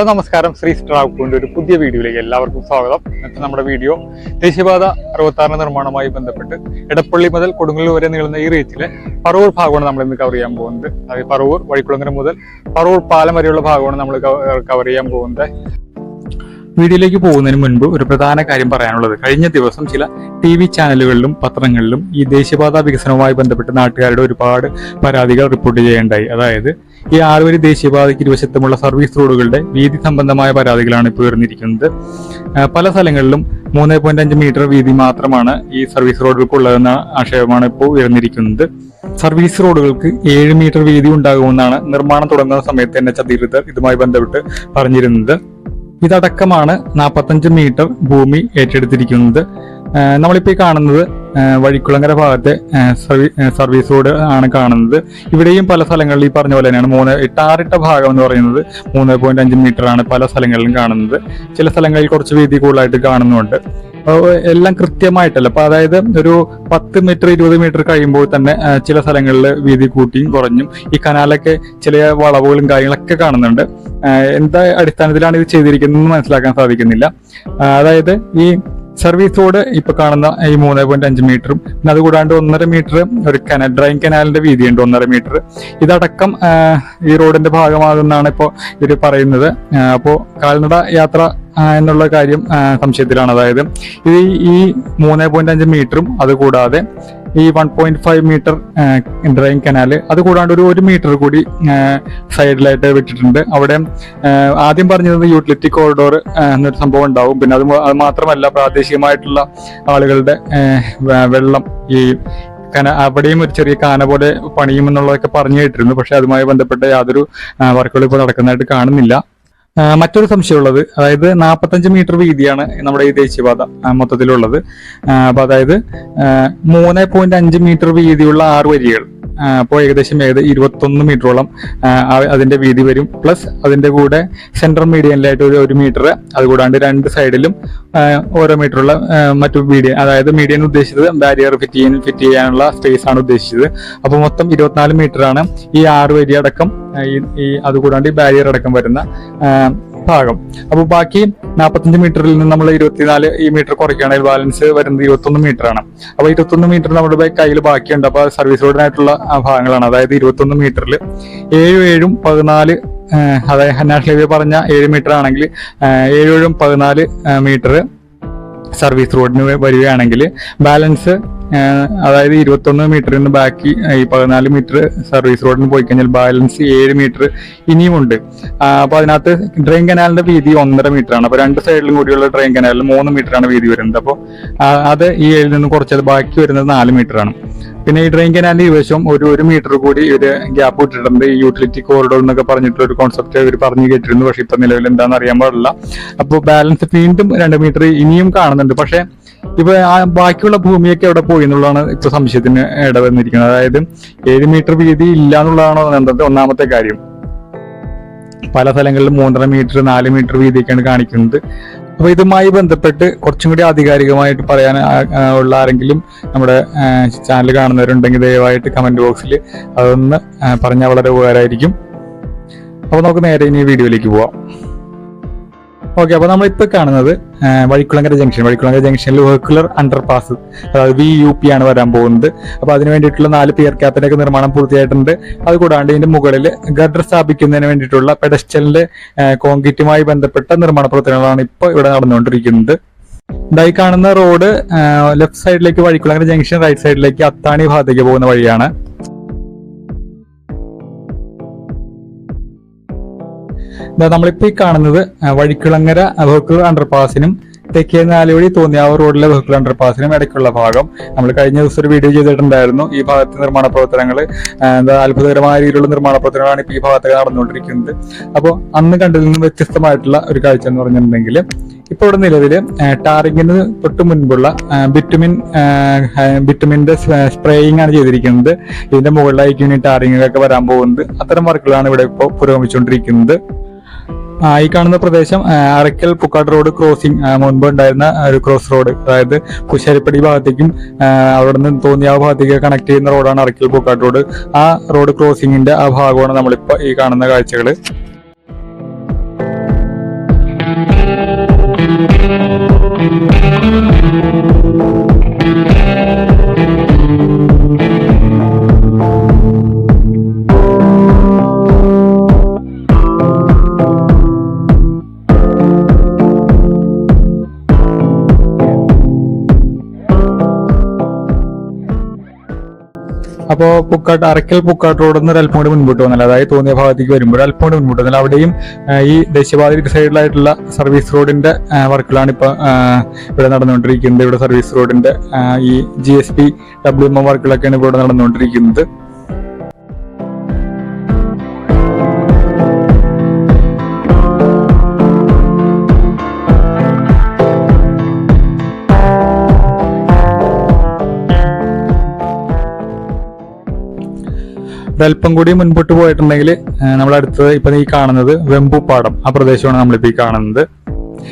Hello നമസ്കാരം. ശ്രീ സ്ട്രാക്കുവിന്റെ ഒരു പുതിയ വീഡിയോയിലേക്ക് എല്ലാവർക്കും സ്വാഗതം. ഇന്നത്തെ നമ്മുടെ വീഡിയോ ദേശീയപാത അറുപത്താറിന് നിർമ്മാണവുമായി ബന്ധപ്പെട്ട് എടപ്പള്ളി മുതൽ കൊടുങ്ങല്ലൂർ വരെ നീളുന്ന ഈ റീച്ചിലെ പറവൂർ ഭാഗമാണ് നമ്മൾ ഇന്ന് കവർ ചെയ്യാൻ പോകുന്നത്. അതായത് പറവൂർ വഴിക്കുളങ്ങര മുതൽ പറവൂർ പാലം വരെയുള്ള ഭാഗമാണ് നമ്മൾ കവർ ചെയ്യാൻ പോകുന്നത്. വീഡിയോയിലേക്ക് പോകുന്നതിന് മുൻപ് ഒരു പ്രധാന കാര്യം പറയാനുള്ളത്. കഴിഞ്ഞ ദിവസം ചില ടി വി ചാനലുകളിലും പത്രങ്ങളിലും ഈ ദേശീയപാത വികസനവുമായി ബന്ധപ്പെട്ട് നാട്ടുകാരുടെ ഒരുപാട് പരാതികൾ റിപ്പോർട്ട് ചെയ്യേണ്ടായി അതായത് ഈ ആറുവരി ദേശീയപാതയ്ക്ക് ഇരുവശത്തുമുള്ള സർവീസ് റോഡുകളുടെ വീതി സംബന്ധമായ പരാതികളാണ് ഇപ്പോൾ ഉയർന്നിരിക്കുന്നത്. പല സ്ഥലങ്ങളിലും മൂന്ന് പോയിന്റ് അഞ്ച് മീറ്റർ വീതി മാത്രമാണ് ഈ സർവീസ് റോഡുകൾക്കുള്ളതെന്ന ആക്ഷേപമാണ് ഇപ്പോൾ ഉയർന്നിരിക്കുന്നത്. സർവീസ് റോഡുകൾക്ക് ഏഴ് മീറ്റർ വീതി ഉണ്ടാകുമെന്നാണ് നിർമ്മാണം തുടങ്ങുന്ന സമയത്ത് തന്നെ എച്ച് ഇതുമായി ബന്ധപ്പെട്ട് പറഞ്ഞിരുന്നത്. ഇതടക്കമാണ് നാൽപ്പത്തഞ്ച് മീറ്റർ ഭൂമി ഏറ്റെടുത്തിരിക്കുന്നത്. നമ്മളിപ്പോൾ ഈ കാണുന്നത് വഴിക്കുളങ്ങര ഭാഗത്തെ സർവീ- സർവീസ് റോഡ് ആണ് കാണുന്നത്. ഇവിടെയും പല സ്ഥലങ്ങളിൽ ഈ പറഞ്ഞ പോലെ തന്നെയാണ്. മൂന്ന് ടാറിട്ട ഭാഗം എന്ന് പറയുന്നത് മൂന്ന് പോയിന്റ് അഞ്ച് മീറ്റർ ആണ് പല സ്ഥലങ്ങളിലും കാണുന്നത്. ചില സ്ഥലങ്ങളിൽ കുറച്ച് വീതി കൂടുതലായിട്ട് കാണുന്നുണ്ട്. എല്ലാം കൃത്യമായിട്ടല്ല. അപ്പൊ അതായത് ഒരു പത്ത് മീറ്റർ ഇരുപത് മീറ്റർ കഴിയുമ്പോൾ തന്നെ ചില സ്ഥലങ്ങളിൽ വീതി കൂട്ടിയും കുറഞ്ഞും ഈ കനാലൊക്കെ ചില വളവുകളും കാര്യങ്ങളൊക്കെ കാണുന്നുണ്ട്. എന്താ അടിസ്ഥാനത്തിലാണ് ഇത് ചെയ്തിരിക്കുന്നതെന്ന് മനസ്സിലാക്കാൻ സാധിക്കുന്നില്ല. അതായത് ഈ സർവീസ് റോഡ് ഇപ്പൊ കാണുന്ന ഈ മൂന്ന് പോയിന്റ് അഞ്ച് മീറ്ററും പിന്നെ അതുകൂടാണ്ട് ഒന്നര മീറ്റർ ഒരു കനൽ ഡ്രൈൻ കനാലിന്റെ വീതിയുണ്ട് ഒന്നര മീറ്റർ ഇതടക്കം ഈ റോഡിന്റെ ഭാഗമാകുന്നാണ് ഇപ്പോൾ ഇവർ പറയുന്നത്. അപ്പോൾ അപ്പോ കാൽനട യാത്ര എന്നുള്ള കാര്യം സംശയത്തിലാണ്. അതായത് ഇത് ഈ മൂന്ന് പോയിന്റ് അഞ്ച് മീറ്ററും അതുകൂടാതെ ഈ one point five metre drain canal അത് കൂടാണ്ട് ഒരു ഒരു മീറ്റർ കൂടി സൈഡിലായിട്ട് വിട്ടിട്ടുണ്ട് അവിടെ ആദ്യം പറഞ്ഞത് യൂട്ടിലിറ്റി കോറിഡോർ എന്നൊരു സംഭവം ഉണ്ടാവും. പിന്നെ അത് അത് മാത്രമല്ല പ്രാദേശികമായിട്ടുള്ള ആളുകളുടെ വെള്ളം ഈ കന അവിടെയും ഒരു ചെറിയ കാന പോലെ പണിയുമെന്നുള്ളതൊക്കെ പറഞ്ഞു കേട്ടിരുന്നു. പക്ഷെ അതുമായി ബന്ധപ്പെട്ട യാതൊരു വർക്കുകളും ഇപ്പോൾ നടക്കുന്നതായിട്ട് കാണുന്നില്ല. മറ്റൊരു സംശയമുള്ളത്. അതായത് നാൽപ്പത്തഞ്ച് മീറ്റർ വീതിയാണ് നമ്മുടെ ഈ ദേശീയപാത മൊത്തത്തിലുള്ളത്. അപ്പൊ അതായത് മൂന്ന് പോയിന്റ് അഞ്ച് മീറ്റർ വീതിയുള്ള ആറ് വരികൾ. അപ്പോൾ ഏകദേശം ഏത് ഇരുപത്തൊന്ന് മീറ്ററോളം അതിന്റെ വീതി വരും. പ്ലസ് അതിന്റെ കൂടെ സെൻട്രൽ മീഡിയനിലായിട്ട് ഒരു ഒരു മീറ്റർ അതുകൂടാണ്ട് രണ്ട് സൈഡിലും ഓരോ മീറ്ററുള്ള മറ്റു മീഡിയൻ അതായത് മീഡിയൻ ഉദ്ദേശിച്ചത് ബാരിയർ ഫിറ്റ് ചെയ്യാൻ ഫിറ്റ് ചെയ്യാനുള്ള സ്പേസ് ആണ് ഉദ്ദേശിച്ചത്. അപ്പോൾ മൊത്തം ഇരുപത്തിനാല് മീറ്ററാണ് ഈ ആറ് വരി അടക്കം ഈ അതുകൂടാണ്ട് ഈ ബാരിയർ അടക്കം വരുന്ന ഭാഗം. അപ്പോൾ ബാക്കി നാൽപ്പത്തഞ്ച് മീറ്ററിൽ നിന്ന് നമ്മൾ ഇരുപത്തിനാല് ഈ മീറ്റർ കുറയ്ക്കുകയാണെങ്കിൽ ബാലൻസ് വരുന്നത് ഇരുപത്തൊന്ന് മീറ്റർ ആണ്. അപ്പോൾ ഇരുപത്തൊന്ന് മീറ്റർ നമ്മുടെ കയ്യിൽ ബാക്കിയുണ്ട്. അപ്പോൾ സർവീസ് റോഡിനായിട്ടുള്ള ഭാഗങ്ങളാണ്. അതായത് ഇരുപത്തൊന്ന് മീറ്ററിൽ ഏഴും ഏഴും പതിനാല് അതായത് നാഷണൽ ഹൈവേ പറഞ്ഞ ഏഴ് മീറ്റർ ആണെങ്കിൽ ഏഴും പതിനാല് മീറ്റർ സർവീസ് റോഡിന് വരികയാണെങ്കിൽ ബാലൻസ് അതായത് ഇരുപത്തൊന്ന് മീറ്റർ നിന്ന് ബാക്കി ഈ പതിനാല് മീറ്റർ സർവീസ് റോഡിന് പോയി കഴിഞ്ഞാൽ ബാലൻസ് ഏഴ് മീറ്റർ ഇനിയുമുണ്ട് അപ്പൊ അതിനകത്ത് ഡ്രെയിൻ കനാലിന്റെ വീതി ഒന്നര മീറ്റർ ആണ്. അപ്പൊ രണ്ട് സൈഡിലും കൂടിയുള്ള ഡ്രെയിൻ കനാലിൽ മൂന്ന് മീറ്റർ ആണ് വീതി വരുന്നത്. അപ്പോൾ അത് ഈ ഏഴിൽ നിന്ന് കുറച്ചത് ബാക്കി വരുന്നത് നാല് മീറ്റർ ആണ്. പിന്നെ ഈ ഡ്രെയിൻ കനാലിന്റെ ഇരുവശം ഒരു ഒരു മീറ്റർ കൂടി ഒരു ഗ്യാപ്പ് ഇട്ടിട്ടുണ്ട്. ഈ യൂട്ടിലിറ്റി കോറിഡോർ എന്നൊക്കെ പറഞ്ഞിട്ടുള്ള ഒരു കോൺസെപ്റ്റ് ഇവർ പറഞ്ഞു കേട്ടിരുന്നു. പക്ഷെ ഇപ്പൊ നിലവിൽ എന്താണെന്ന് അറിയാൻ പാടില്ല. അപ്പോൾ ബാലൻസ് വീണ്ടും രണ്ട് മീറ്റർ ഇനിയും കാണുന്നുണ്ട്. പക്ഷെ ഇപ്പൊ ആ ബാക്കിയുള്ള ഭൂമിയൊക്കെ എവിടെ പോയി എന്നുള്ളതാണ് ഇപ്പൊ സംശയത്തിന് ഇടവന്നിരിക്കുന്നത് അതായത് ഏഴ് മീറ്റർ വീതി ഇല്ല എന്നുള്ളതാണോ ഒന്നാമത്തെ കാര്യം. പല സ്ഥലങ്ങളിലും മൂന്നര മീറ്റർ നാല് മീറ്റർ വീതിയൊക്കെയാണ് കാണിക്കുന്നത്. അപ്പൊ ഇതുമായി ബന്ധപ്പെട്ട് കുറച്ചും കൂടി ആധികാരികമായിട്ട് പറയാൻ ഉള്ള ആരെങ്കിലും നമ്മുടെ ചാനൽ കാണുന്നവരുണ്ടെങ്കിൽ ദയവായിട്ട് കമന്റ് ബോക്സിൽ അതൊന്ന് പറഞ്ഞാൽ വളരെ ഉപകാരമായിരിക്കും. അപ്പോൾ നമുക്ക് നേരെ ഇനി വീഡിയോയിലേക്ക് പോവാം. ഓക്കെ അപ്പൊ നമ്മൾ ഇപ്പൊ കാണുന്നത് വഴിക്കുളങ്കര ജംഗ്ഷൻ. വഴിക്കുളങ്ങര ജംഗ്ഷനിൽ വെഹിക്കുലർ അണ്ടർപാസ് അതായത് വി യു പി ആണ് വരാൻ പോകുന്നത്. അപ്പോൾ അതിന് വേണ്ടിയിട്ടുള്ള നാല് പിയർ ക്യാപ്പിന്റെ ഒക്കെ നിർമ്മാണം പൂർത്തിയായിട്ടുണ്ട്. അതുകൂടാണ്ട് ഇതിന്റെ മുകളിൽ ഗഡർ സ്ഥാപിക്കുന്നതിന് വേണ്ടിയിട്ടുള്ള പെഡസ്റ്റലിന്റെ കോൺക്രീറ്റുമായി ബന്ധപ്പെട്ട നിർമ്മാണ പ്രവർത്തനങ്ങളാണ് ഇപ്പൊ ഇവിടെ നടന്നുകൊണ്ടിരിക്കുന്നത്. ഇതായി കാണുന്ന റോഡ് ലെഫ്റ്റ് സൈഡിലേക്ക് വഴിക്കുളങ്ങര ജംഗ്ഷൻ റൈറ്റ് സൈഡിലേക്ക് അത്താണി ഭാഗത്തേക്ക് പോകുന്ന വഴിയാണ്. ദാ നമ്മളിപ്പോ ഈ കാണുന്നത് വഴിക്കുളങ്ങര വെഹിക്കിൾ അണ്ടർപാസിനും തെക്കേ നാലുവഴി തോന്നിയാവ് റോഡിലെ വെഹിക്കിൾ അണ്ടർപാസിനും ഇടയ്ക്കുള്ള ഭാഗം. നമ്മൾ കഴിഞ്ഞ ദിവസം ഒരു വീഡിയോ ചെയ്തിട്ടുണ്ടായിരുന്നു. ഈ ഭാഗത്തെ നിർമ്മാണ പ്രവർത്തനങ്ങൾ എന്താ അത്ഭുതകരമായ രീതിയിലുള്ള നിർമ്മാണ പ്രവർത്തനങ്ങളാണ് ഇപ്പോൾ ഈ ഭാഗത്തൊക്കെ നടന്നുകൊണ്ടിരിക്കുന്നത്. അപ്പോൾ അന്ന് കണ്ടതിൽ നിന്ന് വ്യത്യസ്തമായിട്ടുള്ള ഒരു കാഴ്ച എന്ന് പറഞ്ഞിട്ടുണ്ടെങ്കിൽ ഇപ്പോൾ ഇവിടെ നിലവിൽ ടാറിങ്ങിന് തൊട്ട് മുൻപുള്ള ബിറ്റുമിൻ ആ, സ്പ്രേയിങ് ആണ് ചെയ്തിരിക്കുന്നത്. ഇതിന്റെ മുകളിലായിരിക്കും ഇനി ടാറിങ്ങിലൊക്കെ വരാൻ പോകുന്നത്. അത്തരം വർക്കുകളാണ് ഇവിടെ ഇപ്പോൾ പുരോഗമിച്ചുകൊണ്ടിരിക്കുന്നത്. ഈ കാണുന്ന പ്രദേശം അറയ്ക്കൽ പുക്കാട് റോഡ് ക്രോസിംഗ് മുൻപ് ഉണ്ടായിരുന്ന ഒരു ക്രോസ് റോഡ് അതായത് കുശാരിപ്പടി ഭാഗത്തേക്കും അവിടെ നിന്ന് തോന്നിയ ഭാഗത്തേക്ക് കണക്ട് ചെയ്യുന്ന റോഡാണ് അറക്കൽ പുക്കാട് റോഡ്. ആ റോഡ് ക്രോസിംഗിന്റെ ആ ഭാഗമാണ് നമ്മളിപ്പോ ഈ കാണുന്ന കാഴ്ചകൾ അപ്പോൾ പുക്കാട്ട് അറക്കൽ പുക്കാട്ട് റോഡിൽ നിന്ന് അല്പം കൂടി മുൻപോട്ട് വന്നാൽ അതായത് തോന്നിയ ഭാഗത്തേക്ക് വരുമ്പോൾ അല്പം കൂടി മുൻപോട്ട് വന്നാൽ അവിടെയും ഈ ദേശീയപാത സൈഡിലായിട്ടുള്ള സർവീസ് റോഡിന്റെ വർക്കുകളാണ് ഇപ്പോൾ ഇവിടെ നടന്നുകൊണ്ടിരിക്കുന്നത്. ഇവിടെ സർവീസ് റോഡിന്റെ ഈ G S P W M വർക്കുകളൊക്കെയാണ് ഇവിടെ നടന്നുകൊണ്ടിരിക്കുന്നത്. ഒരല്പം കൂടി മുൻപോട്ട് പോയിട്ടുണ്ടെങ്കിൽ നമ്മൾ അടുത്തത് ഇപ്പൊ ഈ കാണുന്നത് വെമ്പുപ്പാടം ആ പ്രദേശമാണ് നമ്മളിപ്പോ ഈ കാണുന്നത്.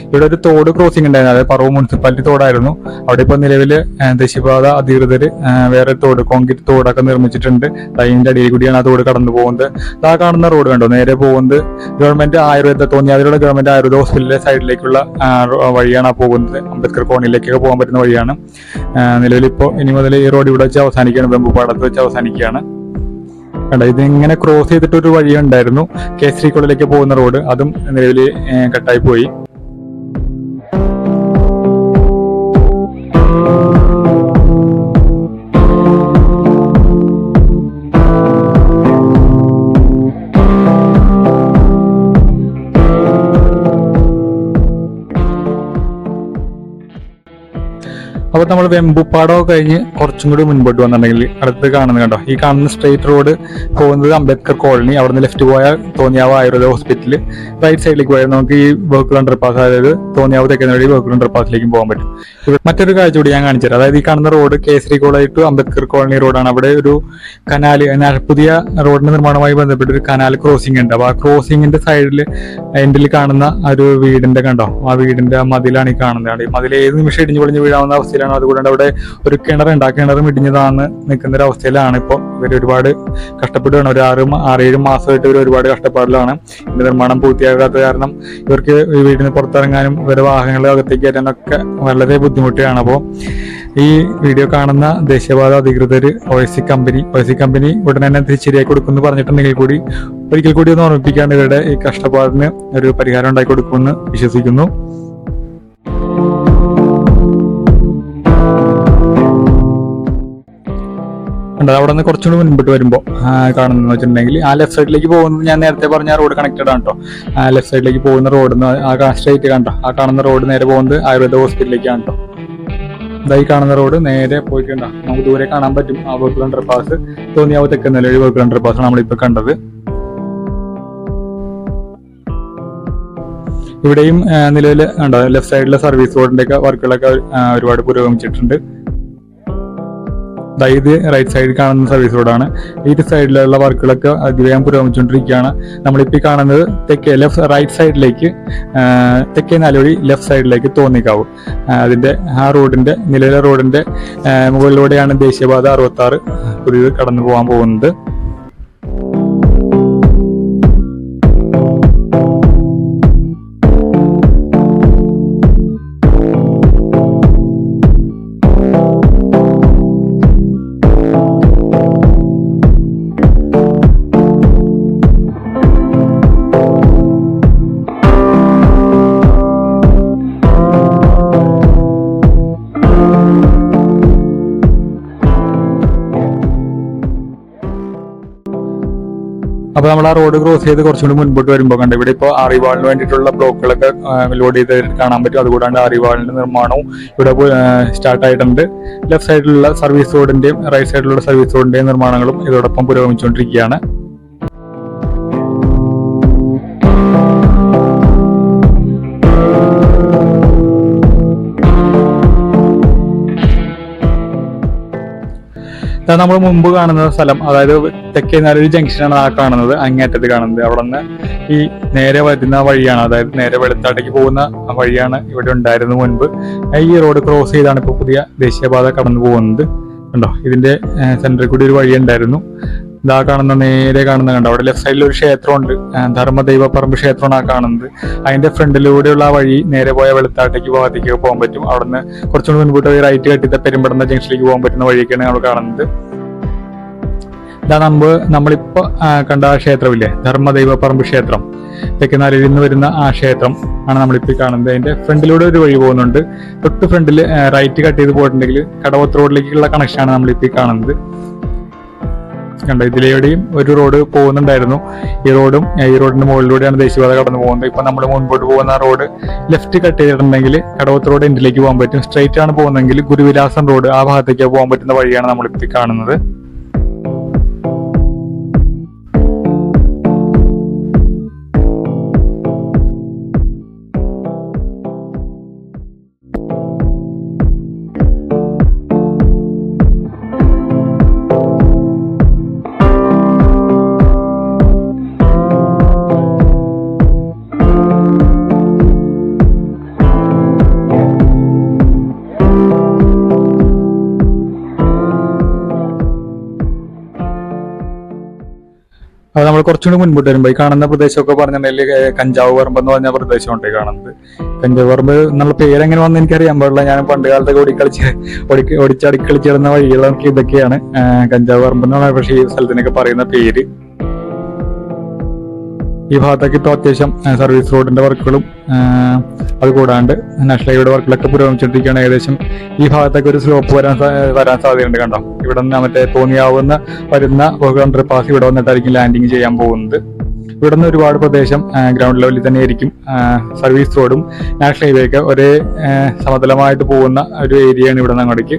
ഇവിടെ ഒരു തോട് ക്രോസിംഗ് ഉണ്ടായിരുന്നു. അതായത് പറവൂർ മുനിസിപ്പാലിറ്റി തോടായിരുന്നു. അവിടെ ഇപ്പൊ നിലവിൽ ദേശീയപാത അധികൃതർ വേറെ തോട് കോൺക്രീറ്റ് തോടൊക്കെ നിർമ്മിച്ചിട്ടുണ്ട്. അതിന്റെ അടിയിൽ കൂടിയാണ് ആ തോട് കടന്നു പോകുന്നത്. ആ കാണുന്ന റോഡ് കണ്ടോ? നേരെ പോകുന്നത് ഗവൺമെന്റ് ആയുർവേദ തോന്നിയാതിലുള്ള ഗവൺമെന്റ് ആയുർവേദ ഹോസ്പിറ്റലിലെ സൈഡിലേക്കുള്ള വഴിയാണ് ആ പോകുന്നത്. അംബേദ്കർ കോണിലേക്കൊക്കെ പോകാൻ പറ്റുന്ന വഴിയാണ്. നിലവിൽ ഇപ്പോൾ ഇനി മുതൽ ഈ റോഡ് ഇവിടെ വെച്ച് അവസാനിക്കുകയാണ്. വെമ്പുപാടത്ത് വെച്ച് അവസാനിക്കുകയാണ്. കണ്ട ഇത് ഇങ്ങനെ ക്രോസ് ചെയ്തിട്ടൊരു വഴി ഉണ്ടായിരുന്നു കേസരിക്കുള്ളിലേക്ക് പോകുന്ന റോഡ് അതും നിലവിൽ കട്ടായി പോയി. നമ്മൾ വെമ്പുപ്പാടം കഴിഞ്ഞ് കുറച്ചും കൂടി മുൻപോട്ട് വന്നിട്ടുണ്ടെങ്കിൽ അടുത്ത് കാണുന്നത് കണ്ടോ? ഈ കാണുന്ന സ്ട്രേറ്റ് റോഡ് പോകുന്നത് അംബേദ്കർ കോളനി. അവിടെ നിന്ന് ലെഫ്റ്റ് പോയാൽ തോന്നിയാവ് ആയുർവേദ ഹോസ്പിറ്റൽ റൈറ്റ് സൈഡിലേക്ക് പോയാൽ നമുക്ക് ഈ വെഹിക്കിൾ അണ്ടർ പാസ് അതായത് തോന്നിയാവ് തെക്കുന്ന വഴി വെഹിക്കിൾ അണ്ടർ പാസിലേക്കും പോകാൻ പറ്റും. മറ്റൊരു കാഴ്ച കൂടി ഞാൻ കാണിച്ചത് അതായത് ഈ കാണുന്ന road Kesari college to Ambedkar colony റോഡാണ് അവിടെ ഒരു കനാൽ പുതിയ റോഡിന്റെ നിർമ്മാണവുമായി ബന്ധപ്പെട്ട് ഒരു കനാൽ ക്രോസിംഗ് ഉണ്ട്. അപ്പൊ ആ ക്രോസിംഗിന്റെ സൈഡിൽ എൻഡിൽ കാണുന്ന ഒരു വീടിന്റെ കണ്ടോ? ആ വീടിന്റെ മതിലാണ് ഈ കാണുന്നത്. മതിൽ ഏത് നിമിഷം ഇടിഞ്ഞു പൊളിഞ്ഞ് വീഴാവുന്ന അവസ്ഥയിലാണ് അതുകൂടാണ്ട് അവിടെ ഒരു കിണറുണ്ട് ആ കിണറും ഇടിഞ്ഞതാണ് നിൽക്കുന്ന ഒരു അവസ്ഥയിലാണ് ഇപ്പോൾ ഇവർ ഒരുപാട് കഷ്ടപ്പെടുകയാണ്. ഒരു ആറ് ആറേഴ് മാസമായിട്ട് ഇവർ ഒരുപാട് കഷ്ടപ്പാടിലാണ്. ഇതിന്റെ നിർമ്മാണം പൂർത്തിയാകാത്ത കാരണം ഇവർക്ക് ഈ വീടിന് പുറത്തിറങ്ങാനും ഇവരുടെ വാഹനങ്ങൾ അകത്തേക്ക് കയറ്റാനൊക്കെ വളരെ ബുദ്ധിമുട്ടിയാണ്. അപ്പോൾ ഈ വീഡിയോ കാണുന്ന ദേശീയപാത അധികൃതർ O S C company O C company ഉടനെ തന്നെ തിരിച്ച് ശരിയാക്കി കൊടുക്കുമെന്ന് പറഞ്ഞിട്ടുണ്ടെങ്കിൽ കൂടി ഒരിക്കൽ കൂടി ഒന്ന് ഓർമ്മിപ്പിക്കാണ്ട് ഇവരുടെ ഈ കഷ്ടപ്പാടിന് ഒരു പരിഹാരം ഉണ്ടാക്കി കൊടുക്കുമെന്ന് വിശ്വസിക്കുന്നു. ഉണ്ട്. അവിടെ നിന്ന് കുറച്ചുകൂടി മുൻപോട്ട് വരുമ്പോൾ കാണുന്നതെന്ന് വെച്ചിട്ടുണ്ടെങ്കിൽ ആ ലെഫ്റ്റ് സൈഡിലേക്ക് പോകുന്നത് ഞാൻ നേരത്തെ പറഞ്ഞ റോഡ് കണക്റ്റഡ് ആണ് കേട്ടോ ആ ലെഫ്റ്റ് സൈഡിലേക്ക് പോകുന്ന റോഡ് ആ സ്ട്രൈറ്റ് കണ്ടോ? ആ കാണുന്ന റോഡ് നേരെ പോകുന്നത് ആയുർവേദ ഹോസ്പിറ്റലിലേക്കാണ് കേട്ടോ ഇതായി കാണുന്ന റോഡ് നേരെ പോയിട്ടുണ്ടോ. നമുക്ക് ദൂരെ കാണാൻ പറ്റും. ആ വർക്ക് അണ്ടർ പാസ് തോന്നിയാവ് തെക്കുന്ന ഒരു വർക്ക് അണ്ടർ പാസ് നമ്മളിപ്പോൾ കണ്ടത്. ഇവിടെയും നിലവിൽ ഉണ്ടോ ലെഫ്റ്റ് സൈഡിലെ സർവീസ് റോഡിന്റെ ഒക്കെ വർക്കുകളൊക്കെ ഒരുപാട് പുരോഗമിച്ചിട്ടുണ്ട്. ഇത് റൈറ്റ് സൈഡിൽ കാണുന്ന സർവീസ് റോഡാണ് ഈ സൈഡിലുള്ള വർക്കുകളൊക്കെ അതിവേഗം പുരോഗമിച്ചുകൊണ്ടിരിക്കുകയാണ്. നമ്മളിപ്പോൾ കാണുന്നത് തെക്കേ ലെഫ്റ്റ് റൈറ്റ് സൈഡിലേക്ക് തെക്കേ തെക്കേ നാലുവഴി ലെഫ്റ്റ് സൈഡിലേക്ക് തോന്നിക്കാവും. അതിന്റെ ആ റോഡിന്റെ നിലവിലെ റോഡിന്റെ മുകളിലൂടെയാണ് ദേശീയപാത അറുപത്താറ്. പുതിയത് കടന്നു പോകാൻ പോകുന്നത്. അപ്പൊ നമ്മൾ ആ റോഡ് ക്രോസ് ചെയ്ത് കുറച്ചുകൂടി മുൻപോട്ട് വരുമ്പോൾ കണ്ട് ഇവിടെ ഇപ്പോൾ ആറിവാളിന് വേണ്ടിയിട്ടുള്ള ബ്ലോക്കുകളൊക്കെ ലോഡ് ചെയ്ത് കാണാൻ പറ്റും. അതുകൂടാണ്ട് ആറിവാളിന്റെ നിർമ്മാണവും ഇവിടെ സ്റ്റാർട്ട് ആയിട്ടുണ്ട്. ലെഫ്റ്റ് സൈഡിലുള്ള സർവീസ് റോഡിന്റെയും റൈറ്റ് സൈഡിലുള്ള സർവീസ് റോഡിന്റെയും നിർമ്മാണങ്ങളും ഇതോടൊപ്പം പുരോഗമിച്ചുകൊണ്ടിരിക്കുകയാണ്. നമ്മൾ മുമ്പ് കാണുന്ന സ്ഥലം. അതായത് തെക്കേനാലൊരു ജംഗ്ഷനാണ് ആ കാണുന്നത്. അങ്ങേറ്റത്ത് കാണുന്നത്. അവിടെ നിന്ന് ഈ നേരെ വരുന്ന വഴിയാണ്. അതായത് നേരെ വെളുത്താട്ടേക്ക് പോകുന്ന വഴിയാണ് ഇവിടെ ഉണ്ടായിരുന്നത് മുൻപ്. ഈ റോഡ് ക്രോസ് ചെയ്താണ് ഇപ്പോൾ പുതിയ ദേശീയപാത കടന്നു പോകുന്നത് കണ്ടോ? ഇതിന്റെ സെന്ററിൽ കൂടി ഒരു വഴി ഉണ്ടായിരുന്നു. ഇതാ കാണുന്ന നേരെ കാണുന്ന കണ്ടോ? അവിടെ ലെഫ്റ്റ് സൈഡിൽ ഒരു ക്ഷേത്രമുണ്ട്. ധർമ്മദൈവ പറമ്പ് ക്ഷേത്രമാണ് ആ കാണുന്നത്. അതിന്റെ ഫ്രണ്ടിലൂടെയുള്ള ആ വഴി നേരെ പോയ വെളുത്താട്ടേക്ക് ഭാഗത്തേക്ക് പോകാൻ പറ്റും. അവിടുന്ന് കുറച്ചുകൂടി മുൻപോട്ട് പോയി റൈറ്റ് കെട്ടിത്ത പെരുമ്പടന്ന ജംഗ്ഷനിലേക്ക് പോകാൻ പറ്റുന്ന വഴിയൊക്കെയാണ് നമ്മൾ കാണുന്നത്. ഇതാ നമ്മൾ നമ്മളിപ്പോ കണ്ട ആ ക്ഷേത്രമില്ലേ? ധർമ്മദൈവപ്പറമ്പ് ക്ഷേത്രം. തെക്കുനാലിൽ വരുന്ന ആ ക്ഷേത്രം ആണ് നമ്മളിപ്പോൾ ഈ കാണുന്നത്. അതിന്റെ ഫ്രണ്ടിലൂടെ ഒരു വഴി പോകുന്നുണ്ട്. തൊട്ട് ഫ്രണ്ടിൽ റൈറ്റ് കട്ട് ചെയ്ത് പോയിട്ടുണ്ടെങ്കിൽ കടവത്ത് റോഡിലേക്കുള്ള കണക്ഷനാണ് നമ്മളിപ്പോ കാണുന്നത്. കണ്ടോ ഇതിലെവിടെയും ഒരു റോഡ് പോകുന്നുണ്ടായിരുന്നു. ഈ റോഡും ഈ റോഡിന്റെ മുകളിലൂടെയാണ് ദേശീയപാത കടന്നു പോകുന്നത്. ഇപ്പൊ നമ്മൾ മുൻപോട്ട് പോകുന്ന റോഡ് ലെഫ്റ്റ് കട്ട് ചെയ്തിട്ടുണ്ടെങ്കിൽ കടവത്ത് റോഡ് എൻഡിലേക്ക് പോകാൻ പറ്റും. സ്ട്രൈറ്റ് ആണ് പോകുന്നതെങ്കിൽ ഗുരുവിലാസം റോഡ് ആ ഭാഗത്തേക്ക് പോകാൻ പറ്റുന്ന വഴിയാണ് നമ്മളിപ്പോൾ കാണുന്നത്. അത് നമ്മൾ കുറച്ചുകൂടി മുൻപോട്ട് വരുമ്പോൾ ഈ കാണുന്ന പ്രദേശമൊക്കെ പറഞ്ഞിട്ടുണ്ടെങ്കിൽ കഞ്ചാവ് പറമ്പ് എന്ന് പറഞ്ഞ പ്രദേശമുണ്ട് കാണുന്നത്. കഞ്ചാവ് പറമ്പ് എന്നുള്ള പേരെങ്ങനെ വന്ന് എനിക്കറിയാൻ പാടില്ല. ഞാൻ പണ്ട് കാലത്തൊക്കെ ഓടിക്കളിച്ച് ഓടി ഓടിച്ചാടി കളിച്ചിടുന്ന വഴികളൊക്കെ ഇതൊക്കെയാണ് കഞ്ചാവ് പറമ്പ് എന്നാണ് പക്ഷേ ഈ സ്ഥലത്തിനൊക്കെ പറയുന്ന പേര്. ഈ ഭാഗത്തൊക്കെ ഇപ്പോൾ അത്യാവശ്യം സർവീസ് റോഡിന്റെ വർക്കുകളും അതുകൂടാണ്ട് അത് കൂടാണ്ട് നാഷണൽ ഹൈവേയുടെ വർക്കുകളൊക്കെ പുരോഗമിച്ചുകൊണ്ടിരിക്കുകയാണ്. ഏകദേശം ഈ ഭാഗത്തൊക്കെ ഒരു സ്ലോപ്പ് വരാൻ വരാൻ സാധ്യതയുണ്ട് കണ്ടോ? ഇവിടെ നിന്ന് മറ്റേ തോന്നിയാവുന്ന വരുന്ന അണ്ടർ പാസ് ഇവിടെ വന്നിട്ടായിരിക്കും ലാൻഡിങ് ചെയ്യാൻ പോകുന്നത്. ഇവിടെ നിന്ന് ഒരുപാട് പ്രദേശം ഗ്രൗണ്ട് ലെവലിൽ തന്നെ ആയിരിക്കും സർവീസ് റോഡും നാഷണൽ ഹൈവേ ഒക്കെ ഒരേ സമതലമായിട്ട് പോകുന്ന ഒരു ഏരിയയാണ് ഇവിടെ നിന്ന് അങ്ങോട്ടേക്ക്.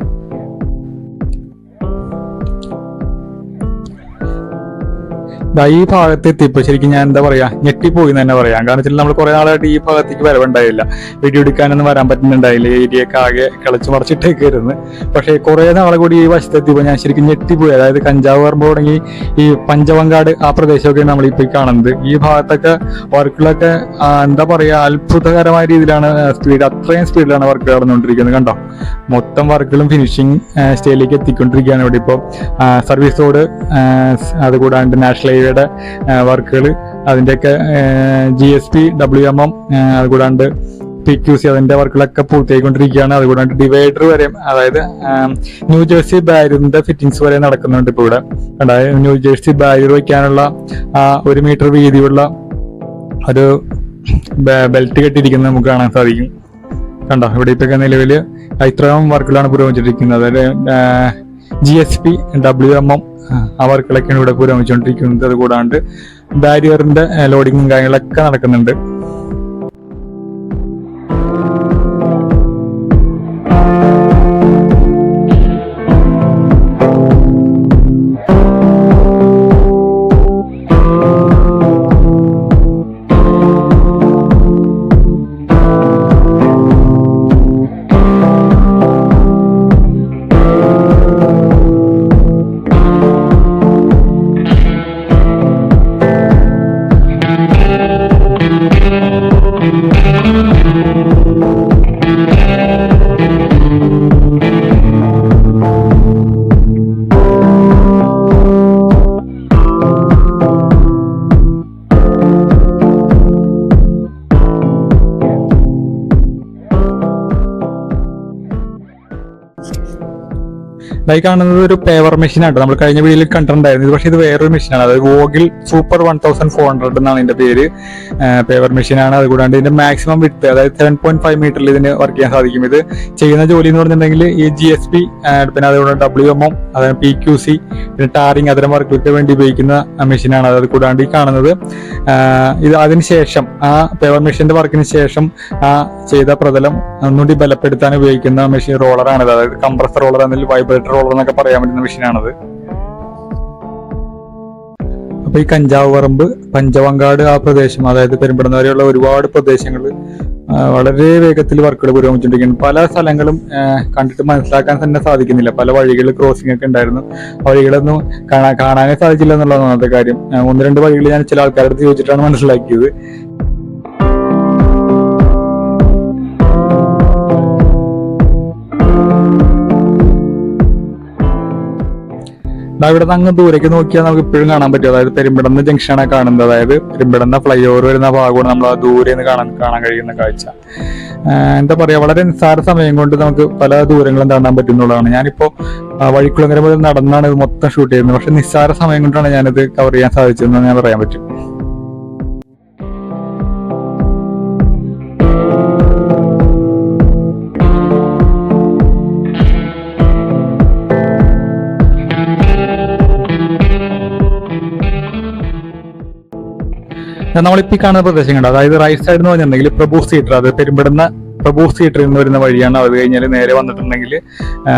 ഈ ഭാഗത്ത് എത്തിയപ്പോ ശരിക്കും ഞാൻ എന്താ പറയാ ഞെട്ടിപ്പോയി എന്ന് തന്നെ പറയാം. കാരണം വെച്ചാൽ നമ്മൾ കുറെ നാളായിട്ട് ഈ ഭാഗത്തേക്ക് വരവുണ്ടായില്ല. വെടി എടുക്കാനൊന്നും വരാൻ പറ്റുന്നുണ്ടായില്ല. ഏരിയ ഒക്കെ ആകെ കിളച്ച് മറിച്ചിട്ടേക്കായിരുന്നു. പക്ഷേ കുറെ നാളെ കൂടി ഈ വശത്തെത്തിയപ്പോൾ ഞാൻ ശരിക്കും ഞെട്ടിപ്പോയി. അതായത് കഞ്ചാവ് പറമ്പ് തുടങ്ങി ഈ പഞ്ചവങ്കാട് ആ പ്രദേശമൊക്കെ നമ്മൾ ഇപ്പൊ ഈ കാണുന്നത്. ഈ ഭാഗത്തൊക്കെ വർക്കുകളൊക്കെ എന്താ പറയാ അത്ഭുതകരമായ രീതിയിലാണ് സ്പീഡ് അത്രയും സ്പീഡിലാണ് വർക്ക് നടന്നുകൊണ്ടിരിക്കുന്നത്. കണ്ടോ? മൊത്തം വർക്കുകളും ഫിനിഷിങ് സ്റ്റേജിലേക്ക് എത്തിക്കൊണ്ടിരിക്കുകയാണ് ഇവിടെ ഇപ്പോൾ സർവീസ് റോഡ് അതുകൂടാണ്ട് നാഷണൽ ഹൈവേയുടെ വർക്കുകൾ അതിന്റെയൊക്കെ G S P W M M അതുകൂടാണ്ട് P Q C അതിന്റെ വർക്കുകളൊക്കെ പൂർത്തിയായിക്കൊണ്ടിരിക്കുകയാണ്. അതുകൂടാണ്ട് ഡിവൈഡർ വരെ അതായത് ന്യൂ ജേഴ്സി ബാരിയറിന്റെ ഫിറ്റിംഗ്സ് വരെ നടക്കുന്നുണ്ട് ഇപ്പോൾ ഇവിടെ. അതായത് ന്യൂ ജേഴ്സി ബാരിയർ വയ്ക്കാനുള്ള ഒരു മീറ്റർ വീതിയുള്ള ഒരു ബെൽറ്റ് കെട്ടിയിരിക്കുന്നത് നമുക്ക് കാണാൻ സാധിക്കും. കണ്ടോ ഇവിടെ ഇപ്പൊക്കെ നിലവിൽ ഇത്രയും വർക്കുകളാണ് പുരോഗമിച്ചിരിക്കുന്നത്. അതായത് G S P W M M ആ വർക്കുകളൊക്കെയാണ് ഇവിടെ പുരോഗമിച്ചുകൊണ്ടിരിക്കുന്നത്. അതുകൂടാണ്ട് ബാരിയറിന്റെ ലോഡിങ്ങും കാര്യങ്ങളൊക്കെ നടക്കുന്നുണ്ട്. ഇതായി കാണുന്നത് ഒരു പേവർ മെഷീൻ ആണ് നമ്മൾ കഴിഞ്ഞ വീഡിയോയിൽ കണ്ടിട്ടുണ്ടായിരുന്നു. ഇത് പക്ഷേ ഇത് വേറൊരു മെഷീനാണ് അതായത് വോഗിൽ super one thousand four hundred എന്നാണ് ഇതിന്റെ പേര്. പേവർ മെഷീനാണ് അതുകൂടാണ്ട് ഇതിന്റെ മാക്സിമം വിട്ട് അതായത് സെവൻ പോയിന്റ് ഫൈവ് മീറ്ററിൽ ഇതിന് വർക്ക് ചെയ്യാൻ സാധിക്കും. ഇത് ചെയ്യുന്ന ജോലി എന്ന് പറഞ്ഞിട്ടുണ്ടെങ്കിൽ ഈ ജി എസ് പി പിന്നെ അതുകൂടെ ഡബ്ല്യു എം എം അതായത് പി ക്യു സി പിന്നെ ടാറിങ് അത്തരം വർക്കുകൾക്ക് വേണ്ടി ഉപയോഗിക്കുന്ന മെഷീനാണ് അത് കൂടാണ്ട് ഈ കാണുന്നത്. ഇത് ഇത് അതിനുശേഷം ആ പേവർ മെഷീന്റെ വർക്കിന് ശേഷം ആ ചെയ്ത പ്രതലം ഒന്നുകൂടി ബലപ്പെടുത്താൻ ഉപയോഗിക്കുന്ന മെഷീൻ റോളറാണ് അതായത് കംപ്രസർ റോളർ അല്ലെങ്കിൽ വൈബ്രേറ്റർ റോളർ എന്നൊക്കെ പറയാൻ പറ്റുന്ന മെഷീനാണത്. അപ്പൊ ഈ കഞ്ചാവ് പറമ്പ് പഞ്ചവങ്കാട് ആ പ്രദേശം അതായത് പെരുമ്പടന്ന വരെയുള്ള ഒരുപാട് പ്രദേശങ്ങൾ വളരെ വേഗത്തിൽ വർക്കുകൾ പുരോഗമിച്ചുകൊണ്ടിരിക്കുന്നു പല സ്ഥലങ്ങളും കണ്ടിട്ട് മനസ്സിലാക്കാൻ തന്നെ സാധിക്കുന്നില്ല. പല വഴികൾ ക്രോസിംഗ് ഒക്കെ ഉണ്ടായിരുന്നു. വഴികളൊന്നും കാണാൻ കാണാനേ സാധിച്ചില്ല എന്നുള്ളതാണ് അന്നത്തെ കാര്യം. ഒന്ന് രണ്ട് വഴികൾ ഞാൻ ചില ആൾക്കാരുടെ ചോദിച്ചിട്ടാണ് മനസ്സിലാക്കിയത്. ഇവിടെ നിന്ന് അങ്ങ് ദൂരേക്ക് നോക്കിയാൽ നമുക്ക് ഇപ്പോഴും കാണാൻ പറ്റും. അതായത് പെരുമ്പിടന്ന ജംഗ്ഷനാണ് കാണുന്നത്. അതായത് പെരുമ്പിടന്ന ഫ്ലൈ ഓവർ വരുന്ന ഭാഗമാണ് നമ്മൾ ആ ദൂരെ നിന്ന് കാണാൻ കാണാൻ കഴിയുന്ന കാഴ്ച. എന്താ പറയാ വളരെ നിസ്സാര സമയം കൊണ്ട് നമുക്ക് പല ദൂരങ്ങളും കാണാൻ പറ്റുന്നുള്ളതാണ്. ഞാനിപ്പോ വഴിക്കുളങ്ങര മുതൽ നടന്നാണ് ഇത് മൊത്തം ഷൂട്ട് ചെയ്യുന്നത്. പക്ഷെ നിസ്സാര സമയം കൊണ്ടാണ് ഞാനിത് കവർ ചെയ്യാൻ സാധിച്ചതെന്ന് ഞാൻ പറയാൻ പറ്റും. നമ്മളിപ്പോ ഈ കാണുന്ന പ്രദേശം കണ്ടോ അതായത് റൈറ്റ് സൈഡ് എന്ന് പറഞ്ഞിട്ടുണ്ടെങ്കിൽ പ്രഭു സീറ്റർ അത് പെരുമ്പിടുന്ന പ്രഭു തിയേറ്ററിൽ നിന്ന് വരുന്ന വഴിയാണ് അത് കഴിഞ്ഞാൽ നേരെ വന്നിട്ടുണ്ടെങ്കിൽ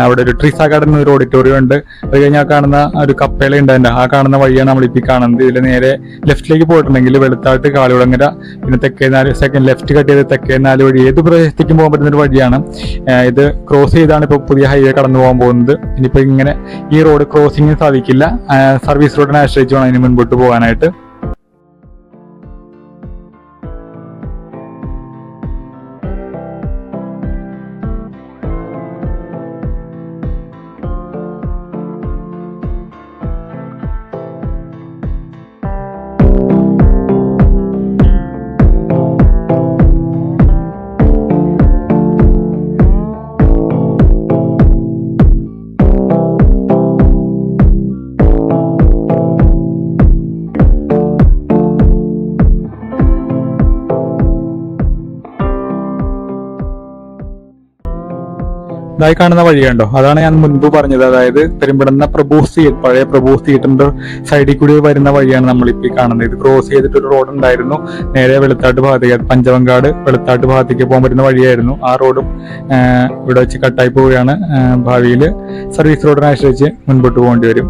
അവിടെ ഒരു ട്രീസ ഗാർഡൻ ഒരു ഓഡിറ്റോറിയം ഉണ്ട്. അത് കഴിഞ്ഞാൽ കാണുന്ന ഒരു കപ്പേല ഉണ്ട് അതിന്റെ ആ കാണുന്ന വഴിയാണ് നമ്മളിപ്പോ കാണുന്നത്. ഇതിൽ നേരെ ലെഫ്റ്റിലേക്ക് പോയിട്ടുണ്ടെങ്കിൽ വെളുത്താട്ട് കാളിയുടങ്ങര പിന്നെ തെക്കേ നാല് സെക്കൻഡ് ലെഫ്റ്റ് കട്ട് ചെയ്ത് തെക്കേ നാല് വഴി ഏത് പ്രദേശത്തേക്കും പോകാൻ പറ്റുന്ന ഒരു വഴിയാണ്. ഇത് ക്രോസ് ചെയ്താണ് ഇപ്പോൾ പുതിയ ഹൈവേ കടന്നു പോകാൻ പോകുന്നത്. ഇനിയിപ്പോൾ ഇങ്ങനെ ഈ റോഡ് ക്രോസിംഗ് സാധിക്കില്ല. സർവീസ് റോഡിനെ ആശ്രയിച്ച് വേണം അതിന് മുൻപോട്ട് പോകാനായിട്ട്. ഇതായി കാണുന്ന വഴി കണ്ടോ? അതാണ് ഞാൻ മുൻപ് പറഞ്ഞത്. അതായത് പെരുമ്പിടുന്ന പ്രഭൂസ് തിയേറ്റർ പഴയ പ്രഭൂസ് തിയേറ്ററിന്റെ സൈഡിൽ കൂടി വരുന്ന വഴിയാണ് നമ്മളിപ്പോൾ ഈ കാണുന്നത്. ഇത് ക്രോസ് ചെയ്തിട്ട് ഒരു റോഡ് ഉണ്ടായിരുന്നു. നേരെ വെളുത്താട്ട് ഭാഗത്തേക്ക് പഞ്ചവങ്കാട് വെളുത്താട്ട് ഭാഗത്തേക്ക് പോകാൻ പറ്റുന്ന വഴിയായിരുന്നു. ആ റോഡും ഇവിടെ വെച്ച് കട്ടായി പോവുകയാണ്. ഭാവിയിൽ സർവീസ് റോഡിനെ ആശ്രയിച്ച് മുൻപോട്ട് പോകേണ്ടി വരും.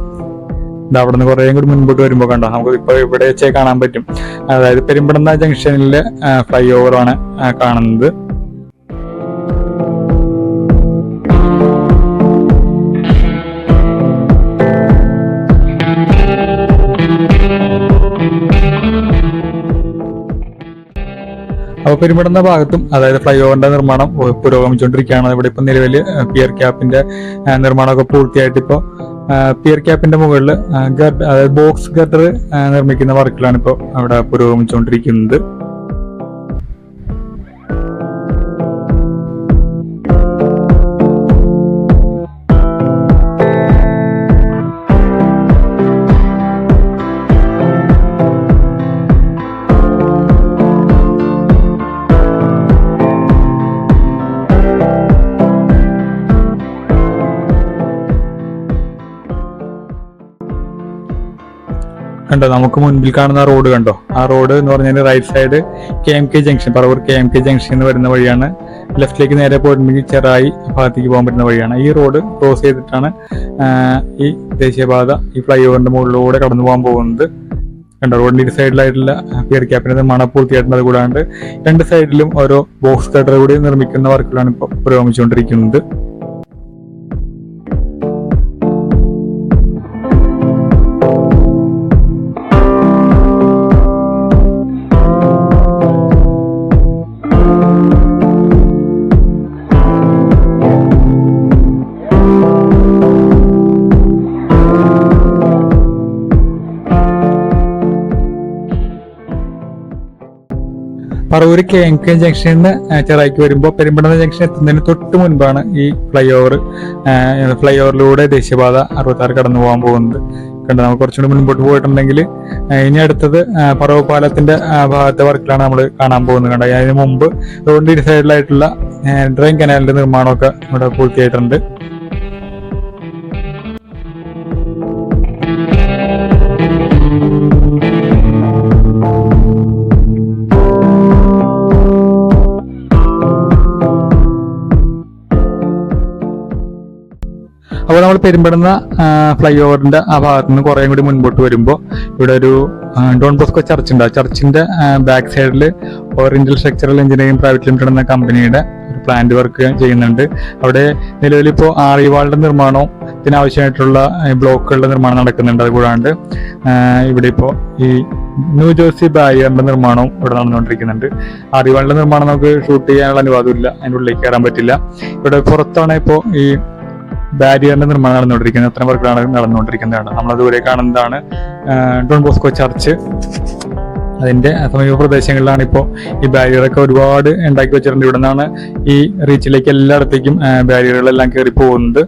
ഇത് അവിടെ നിന്ന് കുറേ കൂടി മുൻപോട്ട് വരുമ്പോൾ കണ്ടോ? നമുക്ക് ഇപ്പോൾ ഇവിടെ വെച്ചേ കാണാൻ പറ്റും. അതായത് പെരുമ്പടന്ന ജംഗ്ഷനിലെ ഫ്ലൈ ഓവറാണ് കാണുന്നത്. അപ്പൊ പെരുമിടുന്ന ഭാഗത്തും അതായത് ഫ്ലൈ ഓവറിന്റെ നിർമ്മാണം പുരോഗമിച്ചുകൊണ്ടിരിക്കുകയാണ്. ഇവിടെ ഇപ്പൊ നിലവിൽ പിയർ ക്യാപ്പിന്റെ നിർമ്മാണമൊക്കെ പൂർത്തിയായിട്ട് ഇപ്പോ പിയർ ക്യാപ്പിന്റെ മുകളിൽ ഗർഡ് അതായത് ബോക്സ് ഗർഡർ നിർമ്മിക്കുന്ന വർക്കിലാണ് ഇപ്പോൾ അവിടെ പുരോഗമിച്ചുകൊണ്ടിരിക്കുന്നത്. കണ്ടോ നമുക്ക് മുൻപിൽ കാണുന്ന റോഡ് കണ്ടോ? ആ റോഡ് എന്ന് പറഞ്ഞാൽ right side K M K junction Paravur K M K junction എന്ന് വരുന്ന വഴിയാണ്. ലെഫ്റ്റിലേക്ക് നേരെ പോയിട്ടുണ്ടെങ്കിൽ ചെറായി ഭാഗത്തേക്ക് പോകാൻ പറ്റുന്ന വഴിയാണ്. ഈ റോഡ് ക്രോസ് ചെയ്തിട്ടാണ് ഈ ദേശീയപാത ഈ ഫ്ലൈ ഓവറിന്റെ മുകളിലൂടെ കടന്നു പോകാൻ പോകുന്നത്. കണ്ടോ റോഡിന്റെ ഇരു സൈഡിലായിട്ടുള്ള പിയർ ക്യാപ്പിന്റെ നിർമ്മാണം പൂർത്തിയായിട്ടുണ്ട് അത് കൂടാണ്ട് രണ്ട് സൈഡിലും ഓരോ ബോക്സ് കട്ടർ കൂടി നിർമ്മിക്കുന്ന വർക്കുകളാണ് ഇപ്പോൾ പുരോഗമിച്ചുകൊണ്ടിരിക്കുന്നത്. പറവൂര് കെ എം കെ ജംഗ്ഷനിൽ ചെറായിക്ക് വരുമ്പോൾ പെരുമ്പടന്ന ജംഗ്ഷൻ എത്തുന്നതിന് തൊട്ട് മുൻപാണ് ഈ ഫ്ലൈ ഓവർ ഫ്ലൈ ഓവറിലൂടെ ദേശീയപാത അറുപത്താറ് കടന്നു പോകാൻ പോകുന്നത്. കണ്ടോ? നമുക്ക് കുറച്ചുകൂടി മുൻപോട്ട് പോയിട്ടുണ്ടെങ്കിൽ ഇനി അടുത്തത് പറവ് പാലത്തിന്റെ ഭാഗത്തെ വർക്കിലാണ് നമ്മൾ കാണാൻ പോകുന്നത്. കണ്ടോ? അതിന് മുമ്പ് റോഡിന്റെ ഇരു സൈഡിലായിട്ടുള്ള ഡ്രെയിൻ കനാലിന്റെ നിർമ്മാണമൊക്കെ ഇവിടെ പൂർത്തിയായിട്ടുണ്ട്. അപ്പോൾ നമ്മൾ പെരുമ്പടുന്ന ഫ്ലൈ ഓവറിന്റെ ആ ഭാഗത്ത് നിന്ന് കുറേ കൂടി മുൻപോട്ട് വരുമ്പോൾ ഇവിടെ ഒരു ഡോൺ ബോസ്കോ ചർച്ച് ഉണ്ട്. ആ ചർച്ചിന്റെ ബാക്ക് സൈഡിൽ oriental structural engineering private limited എന്ന കമ്പനിയുടെ ഒരു പ്ലാന്റ് വർക്ക് ചെയ്യുന്നുണ്ട്. അവിടെ നിലവിലിപ്പോൾ ആറിവാളുടെ നിർമ്മാണവും ഇതിനാവശ്യമായിട്ടുള്ള ബ്ലോക്കുകളുടെ നിർമ്മാണം നടക്കുന്നുണ്ട്. അതുകൂടാണ്ട് ഇവിടെ ഇപ്പോൾ ഈ ന്യൂ ജേഴ്സി ബാരിയറിന്റെ നിർമ്മാണവും ഇവിടെ നടന്നുകൊണ്ടിരിക്കുന്നുണ്ട്. ആറിവാളിന്റെ നിർമ്മാണം നമുക്ക് ഷൂട്ട് ചെയ്യാനുള്ള അനുവാദമില്ല. അതിന്റെ ഉള്ളിലേക്ക് കയറാൻ പറ്റില്ല. ഇവിടെ പുറത്താണ് ഇപ്പോൾ ഈ ബാരിയറിന്റെ നിർമ്മാണം നടന്നുകൊണ്ടിരിക്കുന്നത് അത്തരം വർക്കുകളാണ് നടന്നുകൊണ്ടിരിക്കുന്നതാണ്. നമ്മൾ അതുപോലെ കാണുന്നതാണ് ഡോൺ ബോസ്കോ ചർച്ച്. അതിന്റെ സമീപ പ്രദേശങ്ങളിലാണ് ഇപ്പോൾ ഈ ബാരിയറൊക്കെ ഒരുപാട് ഉണ്ടാക്കി വെച്ചിട്ടുണ്ട്. ഇവിടെ നിന്നാണ് ഈ റീച്ചിലേക്ക് എല്ലായിടത്തേക്കും ബാരിയറുകളെല്ലാം കയറി പോകുന്നത്.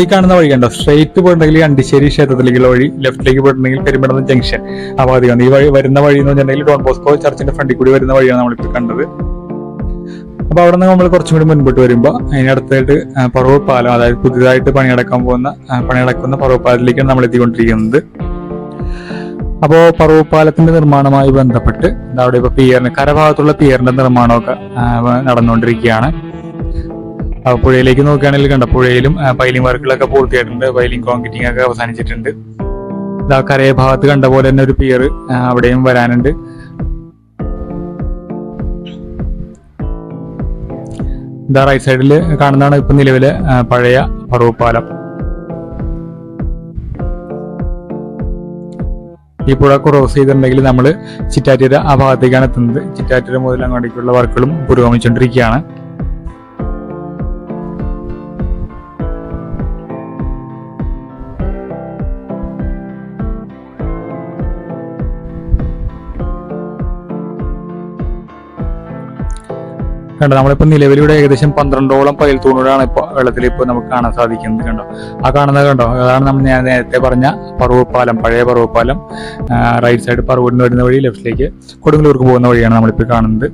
ഈ കാണുന്ന വഴി കണ്ടോ? സ്ട്രെയിറ്റ് പോയിട്ടുണ്ടെങ്കിൽ അണ്ടിശ്ശേരി ക്ഷേത്രത്തിലേക്കുള്ള വഴി ലെഫ്റ്റിലേക്ക് പോയിട്ടുണ്ടെങ്കിൽ പെരുമ്പടന്ന ജംഗ്ഷൻ ആ പാതിയാണ് ഈ വഴി വരുന്ന വഴി എന്ന് പറഞ്ഞിട്ടുണ്ടെങ്കിൽ ഡോൺ ബോസ്കോ ചർച്ചിന്റെ ഫ്രണ്ടിൽ കൂടി വരുന്ന വഴിയാണ് നമ്മളിപ്പോൾ കണ്ടത്. അപ്പൊ അവിടെ നിന്ന് നമ്മൾ കുറച്ചും കൂടി മുൻപോട്ട് വരുമ്പോൾ അതിനടുത്തായിട്ട് പറവൂർ പാലം അതായത് പുതിയതായിട്ട് പണിയടക്കാൻ പോകുന്ന പണി പണിയടക്കുന്ന പറവൂർ പാലത്തിലേക്കാണ് നമ്മൾ എത്തിക്കൊണ്ടിരിക്കുന്നത്. അപ്പോൾ പറവൂർ പാലത്തിന്റെ നിർമ്മാണവുമായി ബന്ധപ്പെട്ട് അവിടെ ഇപ്പൊ പിയറിന് കരഭാഗത്തുള്ള പിയറിന്റെ നിർമ്മാണമൊക്കെ നടന്നുകൊണ്ടിരിക്കുകയാണ്. പുഴയിലേക്ക് നോക്കുകയാണെങ്കിൽ കണ്ട പുഴയിലും പൈലിംഗ് വർക്കുകളൊക്കെ പൂർത്തിയായിട്ടുണ്ട്. പൈലിംഗ് കോൺക്രീറ്റിംഗ് ഒക്കെ അവസാനിച്ചിട്ടുണ്ട്. ഇതാ കരയെ ഭാഗത്ത് കണ്ട പോലെ തന്നെ ഒരു പിയർ അവിടെയും വരാനുണ്ട്. ഇതാ റൈറ്റ് സൈഡിൽ കാണുന്നതാണ് ഇപ്പൊ നിലവിലെ പഴയ പറവുപ്പാലം പാലം ഈ പുഴ ക്രോസ് ചെയ്തിട്ടുണ്ടെങ്കിൽ നമ്മൾ ചിറ്റാറ്റിര ആ ഭാഗത്തേക്കാണ് എത്തുന്നത്. ചിറ്റാറ്റിര മുതൽ അങ്ങോട്ടേക്കുള്ള വർക്കുകളും പുരോഗമിച്ചുകൊണ്ടിരിക്കുകയാണ്. കണ്ടോ നമ്മളിപ്പോൾ നിലവിലൂടെ ഏകദേശം പന്ത്രണ്ടോളം പയൽ തൂണുകളാണ് ഇപ്പോൾ വെള്ളത്തിൽ ഇപ്പോൾ നമുക്ക് കാണാൻ സാധിക്കുന്നത് കണ്ടോ. ആ കാണുന്നത് കണ്ടോ അതാണ് നമ്മൾ ഞാൻ നേരത്തെ പറഞ്ഞ പറവൂപ്പാലം പഴയ പറവൂപ്പാലം റൈറ്റ് സൈഡ് പറവൂരിന് വരുന്ന വഴി ലെഫ്റ്റിലേക്ക് കൊടുങ്ങല്ലൂർക്ക് പോകുന്ന വഴിയാണ് നമ്മളിപ്പോൾ കാണുന്നത്.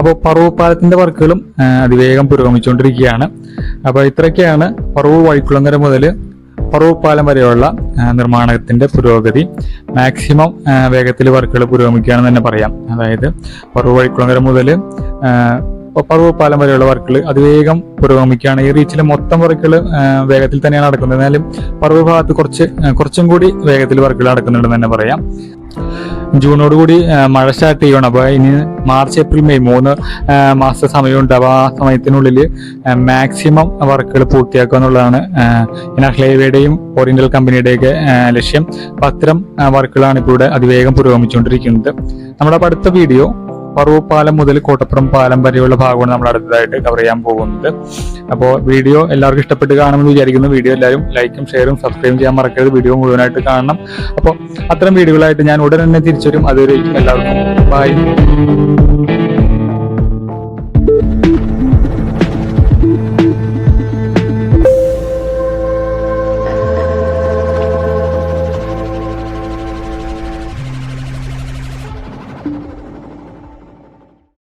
അപ്പോൾ പറവൂപ്പാലത്തിന്റെ വർക്കുകളും അതിവേഗം പുരോഗമിച്ചുകൊണ്ടിരിക്കുകയാണ്. അപ്പോൾ ഇത്രയൊക്കെയാണ് പറവൂർ വഴിക്കുളങ്ങര മുതൽ പറവൂപ്പാലം വരെയുള്ള ആ, നിർമ്മാണത്തിന്റെ പുരോഗതി മാക്സിമം വേഗത്തിൽ വർക്കുകൾ പുരോഗമിക്കുകയാണെന്ന് തന്നെ പറയാം. അതായത് പറവൂർ വഴിക്കുളങ്ങര മുതൽ പറവൂർ പാലം വരെയുള്ള വർക്കുകൾ അതിവേഗം പുരോഗമിക്കുകയാണ്. ഈ റീച്ചിലെ മൊത്തം വർക്കുകൾ വേഗത്തിൽ തന്നെയാണ് നടക്കുന്നത്. എന്നാലും പറവൂർ ഭാഗത്ത് കുറച്ച് കുറച്ചും കൂടി വേഗത്തിൽ വർക്കുകൾ നടക്കുന്നുണ്ടെന്ന് തന്നെ പറയാം. ജൂണോട് കൂടി മഴ സ്റ്റാർട്ട് ചെയ്യണം അപ്പോൾ ഇനി മാർച്ച് ഏപ്രിൽ മെയ് മൂന്ന് മാസ മാസത്തെ സമയമുണ്ട്. അപ്പോൾ ആ സമയത്തിനുള്ളിൽ മാക്സിമം വർക്കുകൾ പൂർത്തിയാക്കുക എന്നുള്ളതാണ് ഹൈവേയുടെയും ഓറിയന്റൽ കമ്പനിയുടെയൊക്കെ ലക്ഷ്യം. അപ്പോൾ അത്തരം വർക്കുകളാണ് ഇപ്പോൾ ഇവിടെ അതിവേഗം പുരോഗമിച്ചുകൊണ്ടിരിക്കുന്നത്. നമ്മുടെ അടുത്ത വീഡിയോ പറവൂർ പാലം മുതൽ കോട്ടപ്പുറം പാലം വരെയുള്ള ഭാഗമാണ് നമ്മൾ അടുത്തതായിട്ട് കവർ ചെയ്യാൻ പോകുന്നത്. അപ്പോൾ വീഡിയോ എല്ലാവർക്കും ഇഷ്ടപ്പെട്ട് കാണുമെന്ന് വിചാരിക്കുന്നു. വീഡിയോ എല്ലാവരും ലൈക്കും ഷെയറും സബ്സ്ക്രൈബ് ചെയ്യാൻ മറക്കരുത്. വീഡിയോ മുഴുവനായിട്ട് കാണണം. അപ്പോൾ അത്തരം വീഡിയോകളായിട്ട് ഞാൻ ഉടൻ തന്നെ തിരിച്ചു വരും അതുവരെ എല്ലാവർക്കും ബൈ